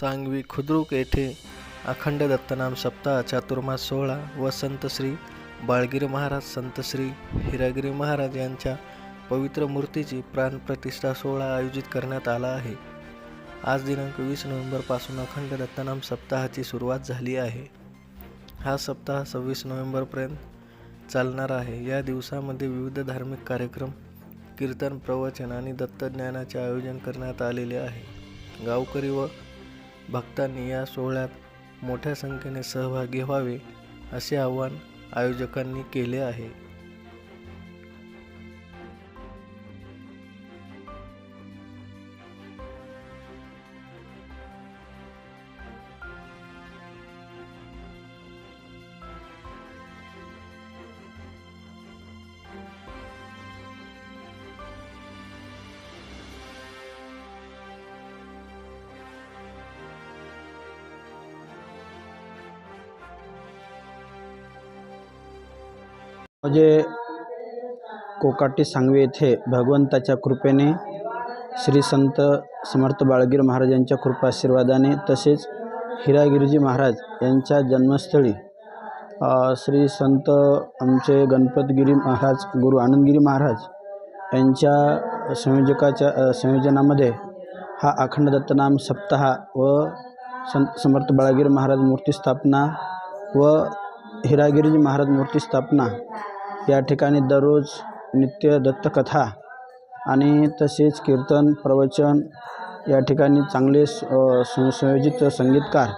सांगवी खुद्रुक येथे अखंड दत्तनाम सप्ताह चातुर्मास सोहळा व संत श्री बाळगिरी महाराज संत श्री हिरागिरी महाराज यांच्या पवित्र मूर्तीची प्राणप्रतिष्ठा सोहळा आयोजित करण्यात आला आहे. आज दिनांक वीस नोव्हेंबरपासून अखंड दत्तनाम सप्ताहाची सुरुवात झाली आहे. हा सप्ताह सव्वीस नोव्हेंबरपर्यंत चालणार आहे. या दिवसामध्ये विविध धार्मिक कार्यक्रम कीर्तन प्रवचन आणि दत्तज्ञानाचे आयोजन करण्यात आलेले आहे. गावकरी व भक्तांनी या सोहळ्यात मोठ्या संख्येने सहभागी व्हावे असे आवाहन आयोजकांनी केले आहे. म्हणजे कोकाटी सांगवी येथे भगवंताच्या कृपेने श्री संत समर्थ बाळगीर महाराजांच्या कृपाशीर्वादाने तसेच हिरागिरीजी महाराज यांच्या जन्मस्थळी श्री संत आमचे गणपतगिरी महाराज गुरु आनंदगिरी महाराज यांच्या संयोजकाच्या संयोजनामध्ये हा अखंड दत्तनाम सप्ताह व संत समर्थ बाळगीर महाराज मूर्ती स्थापना व हिरागिरीजी महाराज मूर्ती स्थापना. या ठिकाणी दररोज नित्य दत्तकथा आणि तसेच कीर्तन प्रवचन या ठिकाणी चांगले स- सुसंयोजित संगीतकार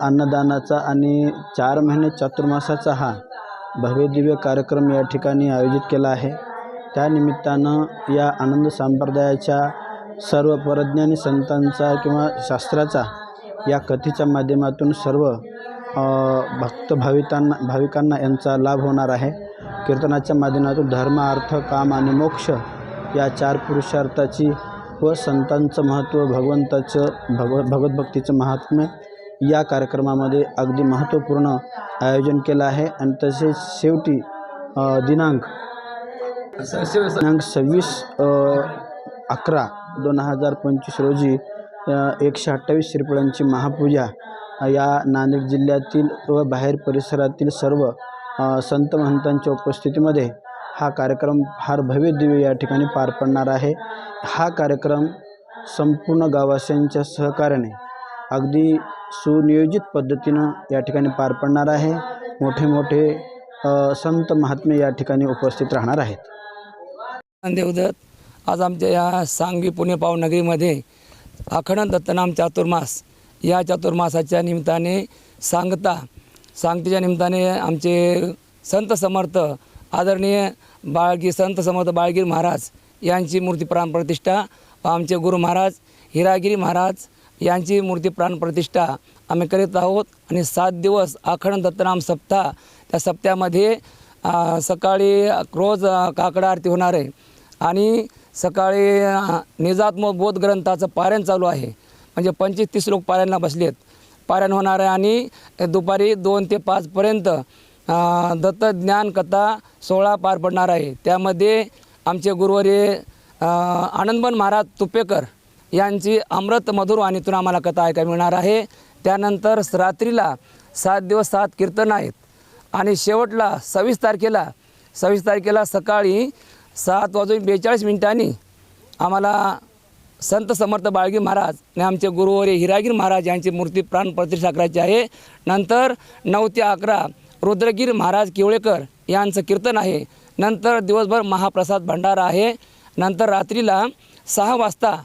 अन्नदानाचा आणि चार महिने चातुर्मासाचा हा भव्यदिव्य कार्यक्रम या ठिकाणी आयोजित केला आहे. त्यानिमित्तानं या आनंद संप्रदायाच्या सर्व परज्ञानी संतांचा किंवा शास्त्राचा या कथेच्या माध्यमातून सर्व भक्त भाविकांना भाविकांना यांचा लाभ होणार आहे. कीर्तनाच्या माध्यमातून धर्म अर्थ काम आणि मोक्ष या चार पुरुषार्थाची व संतांचं महत्त्व भगवंताचं भगव भगवतभक्तीचं महात्म्य या कार्यक्रमामध्ये अगदी महत्त्वपूर्ण आयोजन केलं आहे. आणि तसेच शेवटी दिनांक दिनांक सव्वीस अकरा दोन हजार पंचवीस रोजी एकशे अठ्ठावीस श्रीफळांची महापूजा या नांदेड जिल्ह्यातील व बाहेर परिसरातील सर्व संत महंतांच्या उपस्थितीमध्ये हा कार्यक्रम फार भव्य दिव्य या ठिकाणी पार पडणार आहे. हा कार्यक्रम संपूर्ण गावास्यांच्या सहकार्याने अगदी सुनियोजित पद्धतीनं या ठिकाणी पार पडणार आहे. मोठे मोठे संत महात्मे या ठिकाणी उपस्थित राहणार आहेत. देवदत्त आज आमच्या या सांगवी पुणे पावनगरीमध्ये अखंड दत्तनाम चातुर्मास या चातुर्मासाच्या निमित्ताने सांगता सांगतेच्या निमित्ताने आमचे संत समर्थ आदरणीय बाळगी संत समर्थ बाळगीर महाराज यांची मूर्ती प्राणप्रतिष्ठा व आमचे गुरु महाराज हिरागिरी महाराज यांची मूर्ती प्राणप्रतिष्ठा आम्ही करीत आहोत. आणि सात दिवस अखंड दत्तनाम सप्ताह त्या सप्त्यामध्ये सकाळी रोज काकडा आरती होणार आहे. आणि सकाळी निजात्म बोध ग्रंथाचं पारायण चालू आहे. म्हणजे पंचवीस तीस लोक पारायणला बसलेत. पारायण होणार आहे आणि दुपारी दोन ते पाचपर्यंत अ, दत्त ज्ञान कथा सोहळा पार पडणार आहे. त्यामध्ये आमचे गुरुवारी आनंदबन महाराज तुपेकर यांची अमृत मधुर वाणीतून आम्हाला कथा ऐकायला मिळणार आहे. त्यानंतर रात्रीला सात दिवस सात कीर्तन आहेत. आणि शेवटला सव्वीस तारखेला सव्वीस तारखेला सकाळी सात वाजून बेचाळीस मिनिटांनी आम्हाला संत समर्थ बाळगी महाराज आणि आमचे गुरुवारी हिरागीर महाराज यांची मूर्ती प्राण प्रतिष्ठा करायची आहे. नंतर नऊ ते अकरा रुद्रगीर महाराज केवळेकर यांचं कीर्तन आहे. नंतर दिवसभर महाप्रसाद भंडारा आहे. नंतर रात्रीला सहा वाजता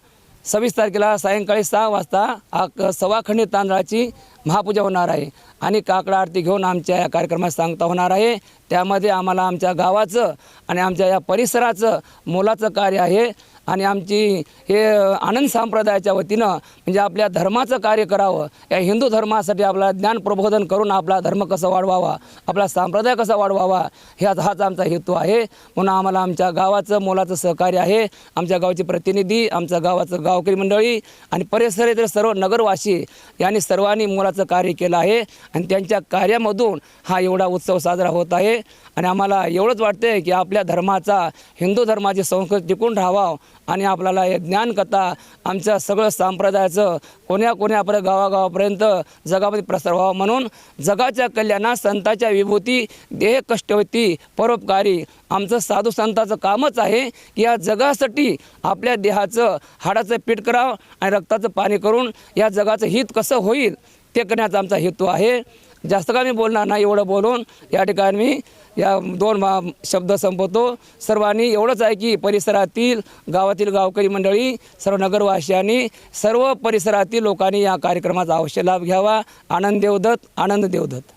सव्वीस तारखेला सायंकाळी सहा वाजता आक सवाखंडी तांदळाची महापूजा होणार आहे. आणि काकडा आरती घेऊन आमच्या या कार्यक्रमात सांगता होणार आहे. त्यामध्ये आम्हाला आमच्या गावाचं आणि आमच्या या परिसराचं मोलाचं कार्य आहे. आणि आमची हे आनंद संप्रदायाच्या वतीनं म्हणजे आपल्या धर्माचं कार्य करावं या हिंदू धर्मासाठी आपला ज्ञान प्रबोधन करून आपला धर्म कसा वाढवावा आपला संप्रदाय कसा वाढवावा ह्याच हाच आमचा हेतू आहे. म्हणून आम्हाला आमच्या गावाचं मोलाचं सहकार्य आहे. आमच्या गावचे प्रतिनिधी आमच्या गावाचं गावकरी मंडळी आणि परिसरातील सर्व नगरवासी यांनी सर्वांनी मोलाचं कार्य केलं आहे. आणि त्यांच्या कार्यामधून हा एवढा उत्सव साजरा होत आहे. आणि आम्हाला एवढंच वाटतं की आपल्या धर्माचा हिंदू धर्माची संस्कृती टिकून राहावा आणि आपल्याला हे ज्ञानकथा आमच्या सगळं संप्रदायाचं कोण्या कोण्यापर्यंत गावागावापर्यंत जगामध्ये प्रसार व्हावा म्हणून जगाच्या कल्याणात संतांच्या विभूती देह कष्टवती परोपकारी. आमचं साधू संतांचं कामच आहे की या जगासाठी आपल्या देहाचं हाडाचं पीठ करावं आणि रक्ताचं पाणी करून या जगाचं हित कसं होईल? ते करण्याचा आमचा हेतू आहे. जास्त का मी बोलणार नाही एवढं बोलून या ठिकाणी मी या दोन मा- शब्द संपवतो. सर्वांनी एवढंच आहे की परिसरातील गावातील गावकरी मंडळी सर्व नगरवासियांनी सर्व परिसरातील लोकांनी या कार्यक्रमाचा अवश्य लाभ घ्यावा. आनंद देवदत्त आनंद देवदत्त.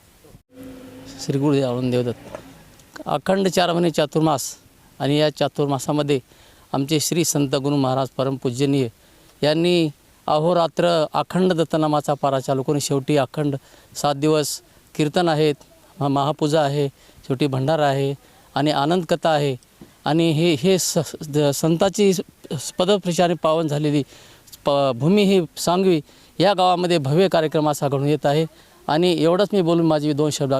श्री गुरुदेव आनंद देवदत्त. अखंड चार महिने चातुर्मास आणि या चातुर्मासामध्ये आमचे श्री संत गुरु महाराज परमपूजनीय यांनी अहोरात्र अखंड दत्तनामाचा पारा चालू करून शेवटी अखंड सात दिवस कीर्तन आहेत महापूजा आहे शेवटी भंडारा आहे आणि आनंद कथा आहे. आणि हे हे स संताची पदप्रचारे पावन झालेली प भूमी ही सांगवी या गावामध्ये भव्य कार्यक्रम असा घडून येत आहे. आणि एवढंच मी बोलून माझी दोन शब्द